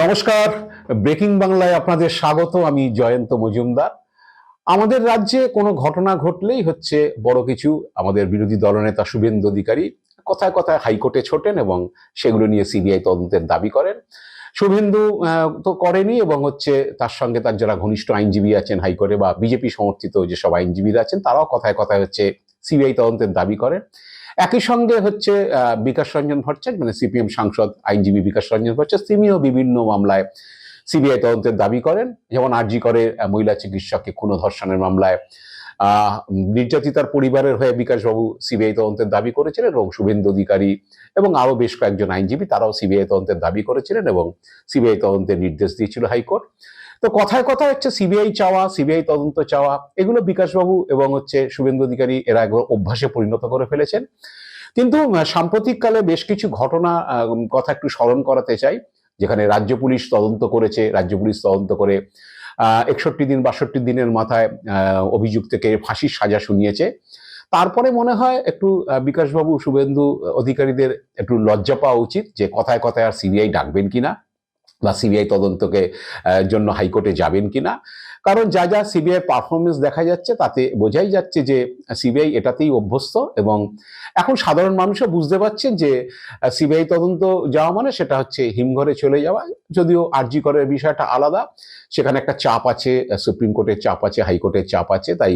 নমস্কার। ব্রেকিং বাংলায় আপনাদের স্বাগত। আমি জয়ন্ত মজুমদার। আমাদের রাজ্যে কোনো ঘটনা ঘটলেই হচ্ছে বড় কিছু। আমাদের বিরোধী দলনেতা শুভেন্দু অধিকারী কথায় কথায় হাইকোর্টে ছোটেন এবং সেগুলো নিয়ে সিবিআই তদন্তের দাবি করেন। শুভেন্দু তো করেনি এবং হচ্ছে তার সঙ্গে তার যারা ঘনিষ্ঠ আইনজীবী আছেন হাইকোর্টে বা বিজেপি সমর্থিত যেসব আইনজীবীরা আছেন, তারাও কথায় কথায় হচ্ছে সিবিআই তদন্তের দাবি করেন। একই সঙ্গে হচ্ছে বিকাশ রঞ্জন ভট্টাচার্য মানে সিপিএম সাংসদ, আইনজীবী বিকাশ রঞ্জন ভট্টাচার্য তিনিও বিভিন্ন মামলায় সিবিআই তদন্তের দাবি করেন। যেমন আরজি করে মহিলা চিকিৎসককে খুন ধর্ষণের মামলায়। নির্যাতিতার পরিবারের হয়ে বিকাশবাবু সিবিআই তদন্তের দাবি করেছিলেন এবং শুভেন্দু অধিকারী এবং আরও বেশ কয়েকজন আইনজীবী, তারাও সিবিআই তদন্তের দাবি করেছিলেন এবং সিবিআই তদন্তের নির্দেশ দিয়েছিল হাইকোর্ট। তো কথায় কথা হচ্ছে সিবিআই চাওয়া সিবিআই তদন্ত চাওয়া, এগুলো বিকাশবাবু এবং হচ্ছে শুভেন্দু অধিকারী এরা একবার অভ্যাসে পরিণত করে ফেলেছেন। কিন্তু সাম্প্রতিককালে বেশ কিছু ঘটনা কথা একটু স্মরণ করাতে চাই, যেখানে রাজ্য পুলিশ তদন্ত করেছে, রাজ্য পুলিশ তদন্ত করে একষট্টি দিন, বাষট্টি দিনের মাথায় অভিযুক্তকে ফাঁসির সাজা শুনিয়েছে। তারপরে মনে হয় একটু বিকাশবাবু, শুভেন্দু অধিকারীদের একটু লজ্জা পাওয়া উচিত যে কথায় কথায় আর সিবিআই ডাকবেন কিনা। বা সিবিআই তদন্তকে জন্য হাইকোর্টে যাবেন কিনা? কারণ যা যা সিবিআই পারফরমেন্স দেখা যাচ্ছে, তাতে বোঝাই যাচ্ছে যে সিবিআই এটাতেই অভ্যস্ত এবং এখন সাধারণ মানুষও বুঝতে পারছেন যে সিবিআই তদন্ত যাওয়া মানে সেটা হচ্ছে হিমঘরে চলে যাওয়া। যদিও আরজি করার বিষয়টা আলাদা, সেখানে একটা চাপ আছে সুপ্রিম কোর্টের চাপ আছে, হাইকোর্টের চাপ আছে, তাই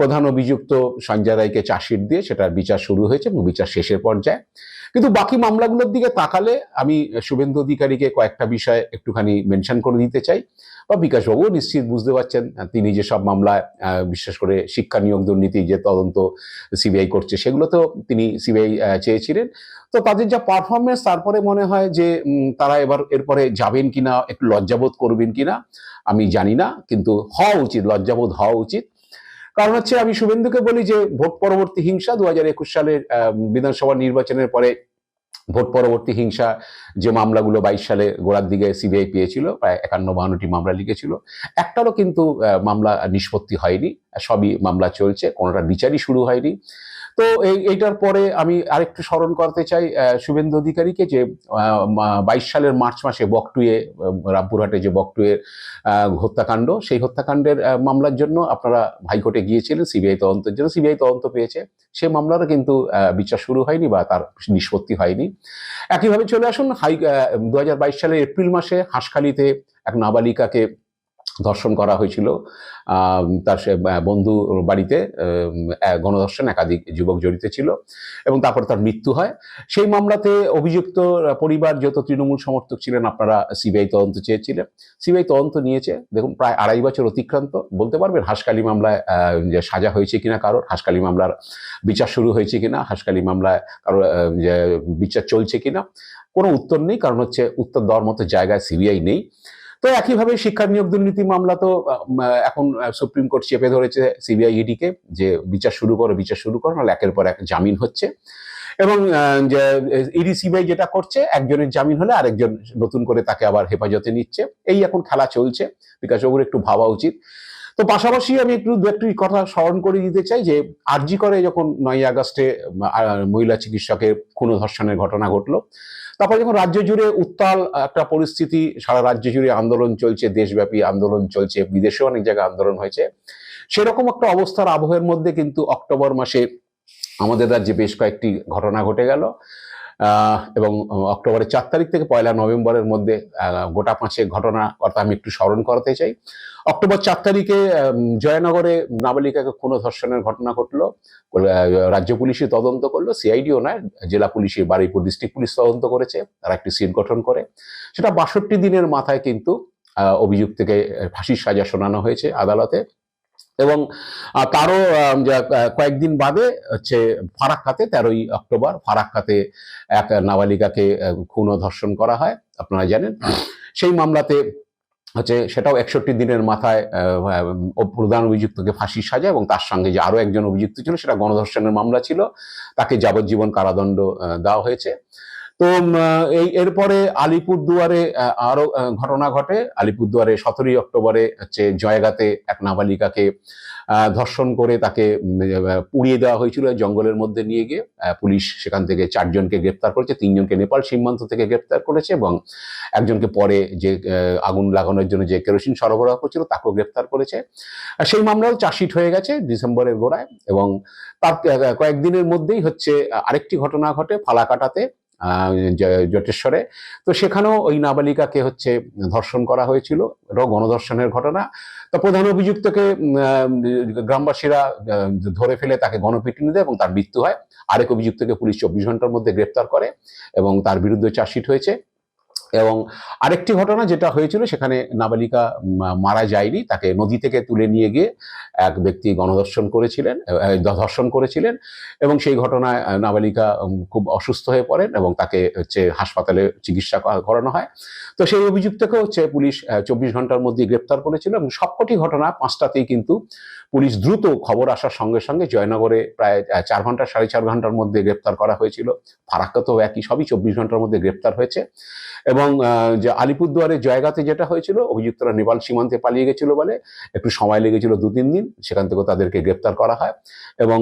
প্রধান অভিযুক্ত সঞ্জয় রায়কে চার্জশিট দিয়ে সেটার বিচার শুরু হয়েছে এবং বিচার শেষের পর্যায়ে। কিন্তু বাকি মামলাগুলোর দিকে তাকালে আমি শুভেন্দু অধিকারীকে কয়েকটা বিষয় একটুখানি মেনশন করে দিতে চাই। বা বিকাশবাবুও নিশ্চিত বুঝতে পারছেন, তিনি যেসব মামলায় বিশেষ করে শিক্ষা নিয়োগ দুর্নীতি যে তদন্ত সিবিআই করছে, সেগুলোতেও তিনি সিবিআই চেয়েছিলেন। তো তাদের যা পারফরমেন্স তারপরে মনে হয় যে তারা এবার, এরপরে যাবেন কিনা, একটু লজ্জাবোধ করবেন কিনা, আমি জানি না, কিন্তু হওয়া উচিত, লজ্জাবোধ হওয়া উচিত। কারণ হচ্ছে আমি শুভেন্দুকে বলি যে ভোট পরবর্তী হিংসা দু হাজার একুশ সালের বিধানসভা নির্বাচনের পরে ভোট পরবর্তী হিংসা যে মামলাগুলো বাইশ সালে গোড়ার দিকে সিবিআই পেয়েছিল, প্রায় একান্ন বাহান্নটি মামলা লিখেছিল, একটারও কিন্তু মামলা নিষ্পত্তি হয়নি, সবই মামলা চলছে কোনোটা বিচারই শুরু হয়নি। তো এই, এইটার পরে আমি আরেকটু স্মরণ করতে চাই শুভেন্দু অধিকারীকে যে বাইশ সালের মার্চ মাসে বকটুয়ে রামপুরহাটে যে বকটুয়ের হত্যাকাণ্ড, সেই হত্যাকাণ্ডের মামলার জন্য আপনারা হাইকোর্টে গিয়েছিলেন, সিবিআই তদন্তের জন্য। সিবিআই তদন্ত পেয়েছে। সে মামলারও কিন্তু বিচার শুরু হয়নি বা তার নিষ্পত্তি হয়নি। একইভাবে চলে আসুন, হাই দু হাজার বাইশ সালের এপ্রিল মাসে হাঁসখালিতে এক নাবালিকাকে ধর্ষণ করা হয়েছিল। তার সে বন্ধু বাড়িতে গণধর্ষণ একাধিক যুবক জড়িত ছিল এবং তারপর তার মৃত্যু হয়। সেই মামলাতে অভিযুক্ত পরিবার যত তৃণমূল সমর্থক ছিলেন আপনারা সিবিআই তদন্ত চেয়েছিলেন। সিবিআই তদন্ত নিয়েছে, দেখুন, প্রায় আড়াই বছর অতিক্রান্ত। বলতে পারবেন হাঁসকালি মামলায় যে সাজা হয়েছে কিনা কারোর হাঁসকালি মামলার বিচার শুরু হয়েছে কিনা হাঁসকালি মামলায় কারও বিচার চলছে কিনা, কোনো উত্তর নেই, কারণ হচ্ছে উত্তর দেওয়ার মতো জায়গায় সিবিআই নেই। তো একইভাবে শিক্ষা নিয়োগ দুর্নীতি মামলা তো এখন সুপ্রিম কোর্ট চেপে ধরেছে সিবিআই ইডিকে যে বিচার শুরু করো, বিচার শুরু করো, নাহলে একের পর এক জামিন হচ্ছে। এবং ইডি সিবিআই যেটা করছে, একজনের জামিন হলে আরেকজন নতুন করে তাকে আবার হেফাজতে নিচ্ছে। এই এখন খেলা চলছে বিকাশবাবুর একটু ভাবা উচিত। তো পাশাপাশি আমি একটু দু একটি কথা স্মরণ করে দিতে চাই যে, আরজি করে যখন নয় আগস্টে মহিলা চিকিৎসকের ও ধর্ষণের ঘটনা ঘটলো তারপর যখন রাজ্য জুড়ে উত্তাল একটা পরিস্থিতি, সারা রাজ্য জুড়ে আন্দোলন চলছে, দেশব্যাপী আন্দোলন চলছে বিদেশে অনেক জায়গায় আন্দোলন হয়েছে। সেরকম একটা অবস্থার আবহের মধ্যে কিন্তু অক্টোবর মাসে আমাদের রাজ্যে বেশ কয়েকটি ঘটনা ঘটে গেল। এবং অক্টোবরের চার তারিখ থেকে পয়লা নভেম্বরের মধ্যে গোটা পাঁচেক ঘটনা কথা আমি একটু স্মরণ করতে চাই। অক্টোবর চার তারিখে জয়নগরে নাবালিকাকে কোনো ধর্ষণের ঘটনা ঘটলো। রাজ্য পুলিশই তদন্ত করল, সিআইডিও নয়, জেলা পুলিশই বারুইপুর ডিস্ট্রিক্ট পুলিশ তদন্ত করেছে, তারা একটি সিট গঠন করে। সেটা বাষট্টি দিনের মাথায় কিন্তু অভিযুক্তকে ফাঁসির সাজা শোনানো হয়েছে আদালতে। এবং তারও কয়েকদিন বাদে হচ্ছে ফারাক্কাতে তেরোই অক্টোবর ফারাক্কাতে এক নাবালিকাকে খুন ধর্ষণ করা হয়, আপনারা জানেন। সেই মামলাতে হচ্ছে সেটাও একষট্টি দিনের মাথায় প্রধান অভিযুক্তকে ফাঁসির সাজা এবং তার সঙ্গে যে আরও একজন অভিযুক্ত ছিল সেটা গণধর্ষণের মামলা ছিল। তাকে যাবজ্জীবন কারাদণ্ড দেওয়া হয়েছে। তো এই, এরপরে আলিপুরদুয়ারে আরও ঘটনা ঘটে। আলিপুরদুয়ারে সতেরোই অক্টোবরে হচ্ছে জয়গাতে এক নাবালিকাকে ধর্ষণ করে তাকে পুড়িয়ে দেওয়া হয়েছিল জঙ্গলের মধ্যে নিয়ে গিয়ে। পুলিশ সেখান থেকে চারজনকে গ্রেপ্তার করেছে, তিনজনকে নেপাল সীমান্ত থেকে গ্রেপ্তার করেছে এবং একজনকে পরে যে আগুন লাগানোর জন্য যে কেরোসিন সরবরাহ করছিল তাকেও গ্রেপ্তার করেছে। সেই মামলাও চার্জশিট হয়ে গেছে ডিসেম্বরের গোড়ায় এবং তার কয়েকদিনের মধ্যেই হচ্ছে আরেকটি ঘটনা ঘটে ফালাকাটাতে। জটেশ্বরে। তো সেখানেও ওই নাবালিকাকে হচ্ছে ধর্ষণ করা হয়েছিল এটাও গণধর্ষণের ঘটনা। তো প্রধান অভিযুক্তকে গ্রামবাসীরা ধরে ফেলে তাকে গণপিটুনি দেয় এবং তার মৃত্যু হয়। আরেক অভিযুক্তকে পুলিশ চব্বিশ ঘণ্টার মধ্যে গ্রেপ্তার করে এবং তার বিরুদ্ধে চার্জশিট হয়েছে। এবং আরেকটি ঘটনা যেটা হয়েছিল, সেখানে নাবালিকা মারা যায়নি, তাকে নদী থেকে তুলে নিয়ে গিয়ে এক ব্যক্তি গণধর্ষণ করেছিলেন ধর্ষণ করেছিলেন এবং সেই ঘটনায় নাবালিকা খুব অসুস্থ হয়ে পড়েন এবং তাকে হচ্ছে হাসপাতালে চিকিৎসা করা- করানো হয়। তো সেই অভিযুক্তকে হচ্ছে পুলিশ চব্বিশ ঘণ্টার মধ্যে গ্রেপ্তার করেছিল এবং সবকটি ঘটনা পাঁচটাতেই কিন্তু পুলিশ দ্রুত খবর আসার সঙ্গে সঙ্গে জয়নগরে প্রায় চার ঘণ্টা, সাড়ে চার ঘণ্টার মধ্যে গ্রেপ্তার করা হয়েছিল। ফারাক্কা তো একই, সবই চব্বিশ ঘণ্টার মধ্যে গ্রেপ্তার হয়েছে এবং আহ, যে আলিপুরদুয়ারের জায়গাতে যেটা হয়েছিল অভিযুক্তরা নেপাল সীমান্তে পালিয়ে গেছিল বলে একটু সময় লেগেছিল দু তিন দিন সেখান থেকে তাদেরকে গ্রেপ্তার করা হয় এবং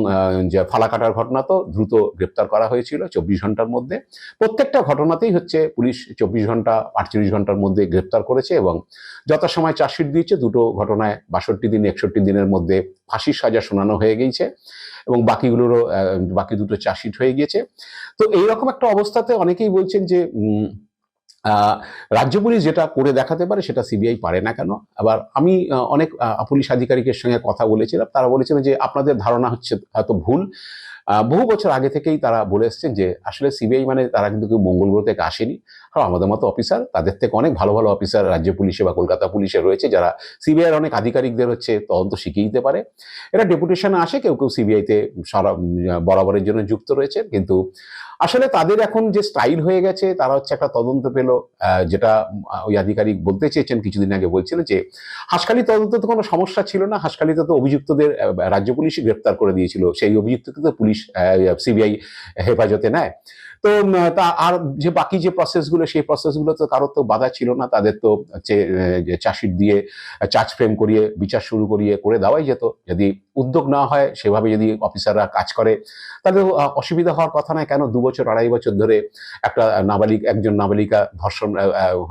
যে ফালাকাটার ঘটনা তো দ্রুত গ্রেপ্তার করা হয়েছিল চব্বিশ ঘণ্টার মধ্যে। প্রত্যেকটা ঘটনাতেই হচ্ছে পুলিশ চব্বিশ ঘণ্টা আটচল্লিশ ঘণ্টার মধ্যে গ্রেপ্তার করেছে এবং যথাসময় চার্জশিট দিয়েছে। দুটো ঘটনায় বাষট্টি দিন একষট্টি দিনের মধ্যে ফাঁসির সাজা শোনানো হয়ে গিয়েছে এবং বাকিগুলোরও বাকি দুটো চার্জশিট হয়ে গিয়েছে। তো এইরকম একটা অবস্থাতে অনেকেই বলছেন যে রাজ্য পুলিশ যেটা করে দেখাতে পারে সেটা সিবিআই পারে না কেন? আবার আমি অনেক পুলিশ আধিকারিকের সঙ্গে কথা বলেছিলাম। তারা বলেছিলেন যে আপনাদের ধারণা হচ্ছে হয়তো ভুল। বহু বছর আগে থেকেই তারা বলে এসছেন যে, আসলে সিবিআই মানে তারা কিন্তু কেউ মঙ্গল গ্রহ থেকে আসেনি। কারণ আমাদের মতো অফিসার, তাদের থেকে অনেক ভালো ভালো অফিসার রাজ্য পুলিশে বা কলকাতা পুলিশে রয়েছে, যারা সিবিআইয়ের অনেক আধিকারিকদের হচ্ছে তদন্ত শিখিয়ে দিতে পারে। এরা ডেপুটেশনে আসে, কেউ কেউ সিবিআইতে সারা বরাবরের জন্য যুক্ত রয়েছে। কিন্তু আসলে তাদের এখন যে স্টাইল হয়ে গেছে, তারা হচ্ছে একটা তদন্ত পেল যেটা ওই আধিকারিক বলতে চেয়েছেন কিছুদিন আগে বলছিলেন যে, হাসখালি তদন্ত তো কোনো সমস্যা ছিল না। হাসখালিতে তো অভিযুক্তদের রাজ্য পুলিশই গ্রেপ্তার করে দিয়েছিল। সেই অভিযুক্তকে তো পুলিশ সিবিআই হেফাজতে নেয়। তো তা আর যে বাকি যে প্রসেসগুলো সেই প্রসেসগুলো তো কারোর তো বাধা ছিল না, তাদের তো চার্জশিট দিয়ে চার্জ ফ্রেম করিয়ে, বিচার শুরু করিয়ে করে দেওয়াই যেত। যদি উদ্যোগ না হয়, সেভাবে যদি অফিসাররা কাজ করে, তাহলে অসুবিধা হওয়ার কথা নয়। কেন? দু বছর আড়াই বছর ধরে একটা নাবালিক, একজন নাবালিকা ধর্ষণ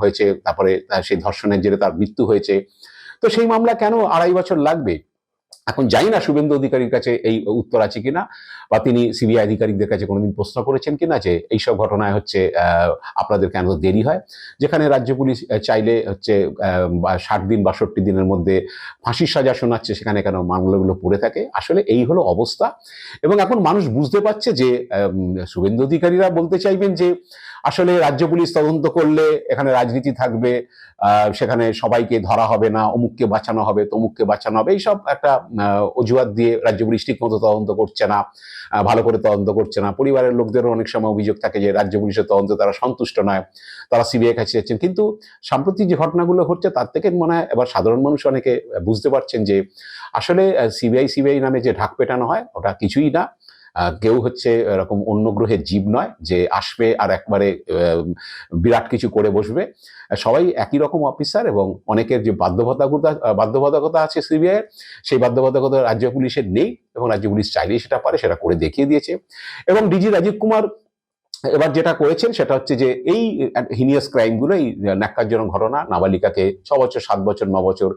হয়েছে। তারপরে সেই ধর্ষণের জেরে তার মৃত্যু হয়েছে। তো সেই মামলা কেন আড়াই বছর লাগবে? এখন জানি না শুভেন্দু অধিকারীর কাছে এই উত্তর আছে কিনা, বা তিনি সিবিআই আধিকারিকদের কাছে কোনোদিন প্রশ্ন করেছেন কিনা যে এইসব ঘটনায় হচ্ছে আপনাদের কেন দেরি হয়। যেখানে রাজ্য পুলিশ চাইলে হচ্ছে ষাট দিন বাষট্টি দিনের মধ্যে ফাঁসির সাজা শোনাচ্ছে, সেখানে কেন মামলাগুলো পড়ে থাকে। আসলে এই হলো অবস্থা। এবং এখন মানুষ বুঝতে পারছে যে শুভেন্দু অধিকারীরা বলতে চাইবেন যে আসলে রাজ্য পুলিশ তদন্ত করলে এখানে রাজনীতি থাকবে সেখানে সবাইকে ধরা হবে না, অমুককে বাঁচানো হবে, তমুককে বাঁচানো হবে, এইসব একটা অজুহাত দিয়ে রাজ্য পুলিশ ঠিক মতো তদন্ত করছে না ভালো করে তদন্ত করছে না। পরিবারের লোকদেরও অনেক সময় অভিযোগ থাকে যে রাজ্য পুলিশের তদন্ত তারা সন্তুষ্ট নয়, তারা সিবিআই কাছে যাচ্ছেন। কিন্তু সাম্প্রতিক যে ঘটনাগুলো ঘটছে তার থেকে মনে হয় এবার সাধারণ মানুষ অনেকে বুঝতে পারছেন যে আসলে সিবিআই সিবিআই নামে যে ঢাক পেটানো হয়, ওটা কিছুই না। কেউ হচ্ছে এরকম অন্য গ্রহে জীব নয় যে আসবে আর একবারে বিরাট কিছু করে বসবে। সবাই একই রকম অফিসার এবং অনেকের যে বাধ্যবাধকতা বাধ্যবাধকতা আছে সিবিআই সেই বাধ্যবাধকতা রাজ্য পুলিশের নেই এবং রাজ্য পুলিশ চাইলেই সেটা পারে, সেটা করে দেখিয়ে দিয়েছে। এবং ডিজি রাজীব কুমার এবার যেটা করেছেন সেটা হচ্ছে যে এই হিনিয়াস ক্রাইমগুলো এই ন্যাক্কারজনক ঘটনা, নাবালিকাকে ছ বছর, সাত বছর, ন বছর,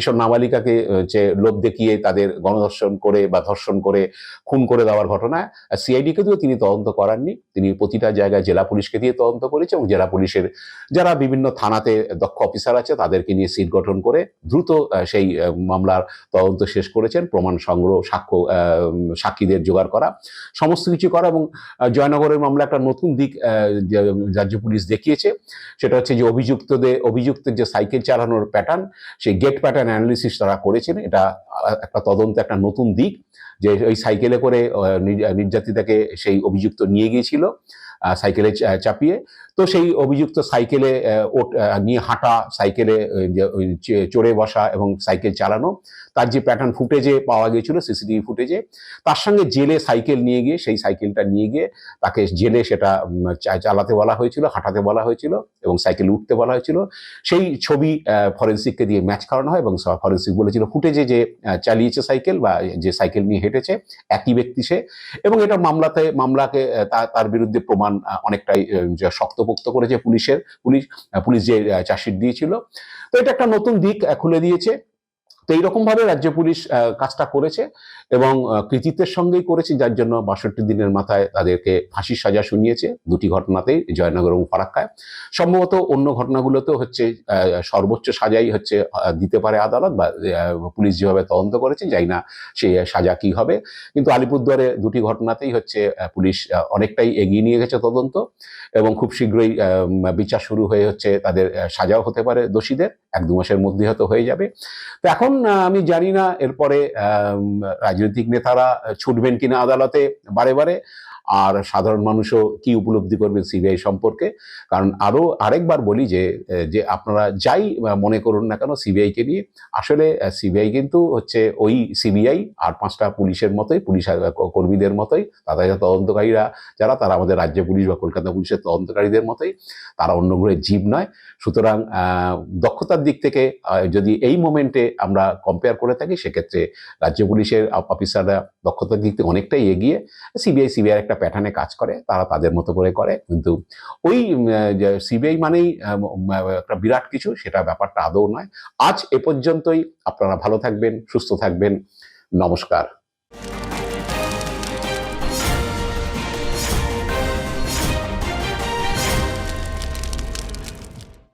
এসব নাবালিকাকে যে লোভ দেখিয়ে তাদের গণধর্ষণ করে বা ধর্ষণ করে, খুন করে দেওয়ার ঘটনা সিআইডিকে দিয়েও তিনি তদন্ত করাননি। তিনি প্রতিটা জায়গায় জেলা পুলিশকে দিয়ে তদন্ত করেছে এবং জেলা পুলিশের যারা বিভিন্ন থানাতে দক্ষ অফিসার আছে, তাদেরকে নিয়ে সিট গঠন করে দ্রুত সেই মামলার তদন্ত শেষ করেছেন। প্রমাণ সংগ্রহ, সাক্ষ্য সাক্ষীদের জোগাড় করা, সমস্ত কিছু করা এবং জয়নগরের মামলা একটা নতুন দিক রাজ্য পুলিশ দেখিয়েছে, সেটা হচ্ছে যে অভিযুক্তদের, অভিযুক্তের যে সাইকেল চালানোর প্যাটার্ন সেই গেট প্যাটার্ন অ্যানালিসিস তারা করেছেন। এটা একটা তদন্ত, একটা নতুন দিক, যে ওই সাইকেলে করে নির্যাতিতাকে সেই অভিযুক্ত নিয়ে গিয়েছিল। সাইকেলে চাপিয়ে। তো সেই অভিযুক্ত সাইকেলে নিয়ে হাঁটা, সাইকেলে চড়ে বসা এবং সাইকেল চালানো, তার যে প্যাটার্ন ফুটেজে পাওয়া গিয়েছিল সিসিটিভি ফুটেজে তার সঙ্গে জেলে সাইকেল নিয়ে গিয়ে, সেই সাইকেলটা নিয়ে গিয়ে তাকে জেলে সেটা চালাতে বলা হয়েছিল, হাঁটাতে বলা হয়েছিল এবং সাইকেল উঠতে বলা হয়েছিল। সেই ছবি ফরেন্সিককে দিয়ে ম্যাচ করানো হয় এবং ফরেন্সিক বলেছিল ফুটেজে যে চালিয়েছে সাইকেল বা যে সাইকেল নিয়ে হেঁটেছে, একই ব্যক্তি সে এবং এটা মামলাতে, মামলাকে তার বিরুদ্ধে প্রমাণ আহ, অনেকটাই শক্তপোক্ত করেছে পুলিশের পুলিশ পুলিশ যে চার্জশিট দিয়েছিল। তো এটা একটা নতুন দিক খুলে দিয়েছে। তো এইরকম ভাবে রাজ্য পুলিশ কাজটা করেছে এবং কৃতিত্বের সঙ্গেই করেছে, যার জন্য বাষট্টি দিনের মাথায় তাদেরকে ফাঁসির সাজা শুনিয়েছে। দুটি ঘটনাতেই জয়নগর এবং ফারাক্কায়। সম্ভবত অন্য ঘটনাগুলোতেও হচ্ছে সর্বোচ্চ সাজাই হচ্ছে দিতে পারে আদালত বা পুলিশ যেভাবে তদন্ত করেছে যাই না সেই সাজা কি হবে। কিন্তু আলিপুরদুয়ারে দুটি ঘটনাতেই হচ্ছে পুলিশ অনেকটাই এগিয়ে নিয়ে গেছে তদন্ত এবং খুব শীঘ্রই বিচার শুরু হয়ে হচ্ছে, তাদের সাজাও হতে পারে দোষীদের। এক দু মাসের মধ্যে হয়তো হয়ে যাবে। তো এখন আমি জানি না, এরপরে রাজনৈতিক নেতারা ছুটবেন কিনা আদালতে বারে বারে। আর সাধারণ মানুষও কি উপলব্ধি করবেন সিবিআই সম্পর্কে? কারণ আরও আরেকবার বলি যে যে আপনারা যাই মনে করুন না কেন সিবিআই কে নিয়ে, আসলে সিবিআই কিন্তু হচ্ছে ওই সিবিআই আর পাঁচটা পুলিশের মতোই, পুলিশ কর্মীদের মতোই, তাদের তদন্তকারীরা যারা, তারা আমাদের রাজ্য পুলিশ বা কলকাতা পুলিশের তদন্তকারীদের মতোই, তারা অন্য গ্রহের জীব নয়। সুতরাং দক্ষতার দিক থেকে যদি এই মোমেন্টে আমরা কম্পেয়ার করে থাকি, সেক্ষেত্রে রাজ্য পুলিশের অফিসাররা দক্ষতার দিক থেকে অনেকটাই এগিয়ে সিবিআই সিবিআই একটা প্যাটার্নে কাজ করে, তারা তাদের মতো করে করে। কিন্তু ওই সিবিআই মানেই একটা বিরাট কিছু, সেটা ব্যাপারটা আদৌ নয়। আজ এ পর্যন্তই, আপনারা ভালো থাকবেন, সুস্থ থাকবেন। নমস্কার।